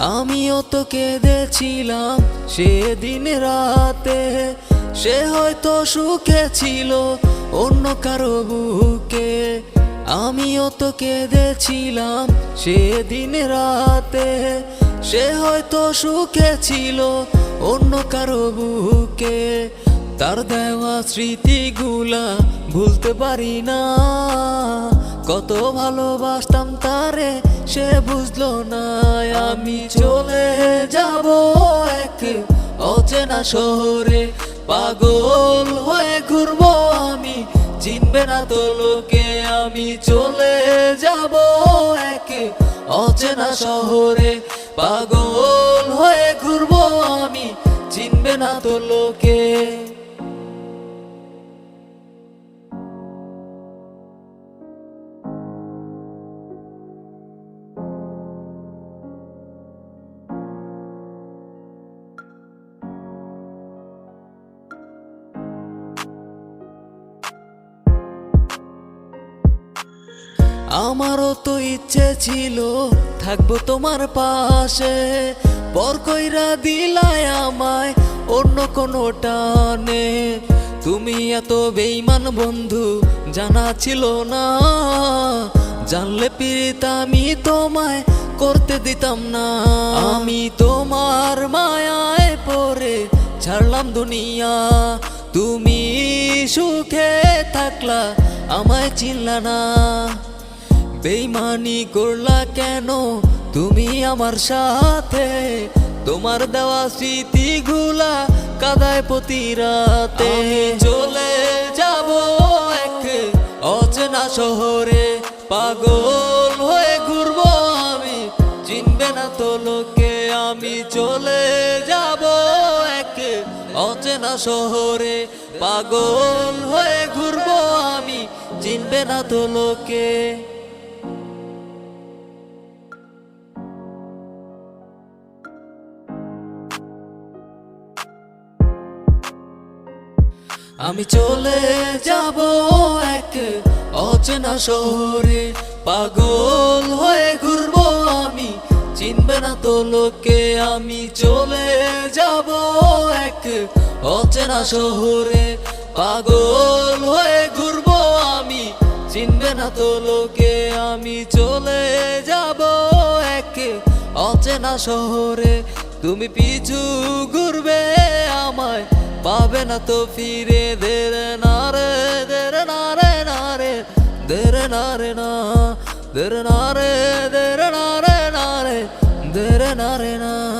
আমিও তো কেঁদেছিলাম সেদিন রাতে। সে হয়তো সুখে ছিল অন্য কারও বুকে। আমিও তো কেঁদেছিলাম সেদিন রাতে। সে হয়তো সুখে ছিল অন্য কারও বুকে। তার দেওয়া স্মৃতিগুলা ভুলতে পারি না। কত ভালোবাসতাম তারে সে বুঝলো না, আমি চলে যাব এক অচেনা শহরে। পাগল হয়ে ঘুরবো আমি, চিনবে না তো লোকে, আমি চলে যাব এক অচেনা শহরে। পাগল হয়ে ঘুরবো আমি, চিনবে না তো লোকে। আমারও তো ইচ্ছে ছিল, থাকব তোমার পাশে। পর কইরা দিলায় আমায় অন্য কোনো টানে। তুমি এত বেইমান বন্ধু, জানা ছিল না। জানলে পিরিত আমি তোমায় করতে দিতাম না। আমি তোমার মায়ায় পরে ছাড়লাম দুনিয়া। তুমি সুখে থাকলা, আমায় চিনলা না। বেইমানি করলা কেন? তুমি আমার সাথে। তোমার দেওয়া স্মৃতিগুলা কাদায় প্রতি রাতে। চলে যাব এক অচেনা শহরে। পাগল হয়ে ঘুরবো আমি। চিনবে না তো লোকে, আমি চলে যাব এক অচেনা শহরে। পাগল হয়ে ঘুরবো আমি। চিনবে না তো লোকে। আমি চলে যাব এক অচেনা শহরে। পাগল হয়ে ঘুরবো আমি, চিনবে না তো লোকে। আমি চলে যাব এক অচেনা শহরে। পাগল হয়ে ঘুরব আমি, চিনবে না তো লোকে। আমি চলে যাব এক অচেনা শহরে। তুমি পিছু পাবে না তো ফিরে, দের না রে, দের না রে না রে, দের না রে না, দের না রে, দের না রে না রে, দের না রে না।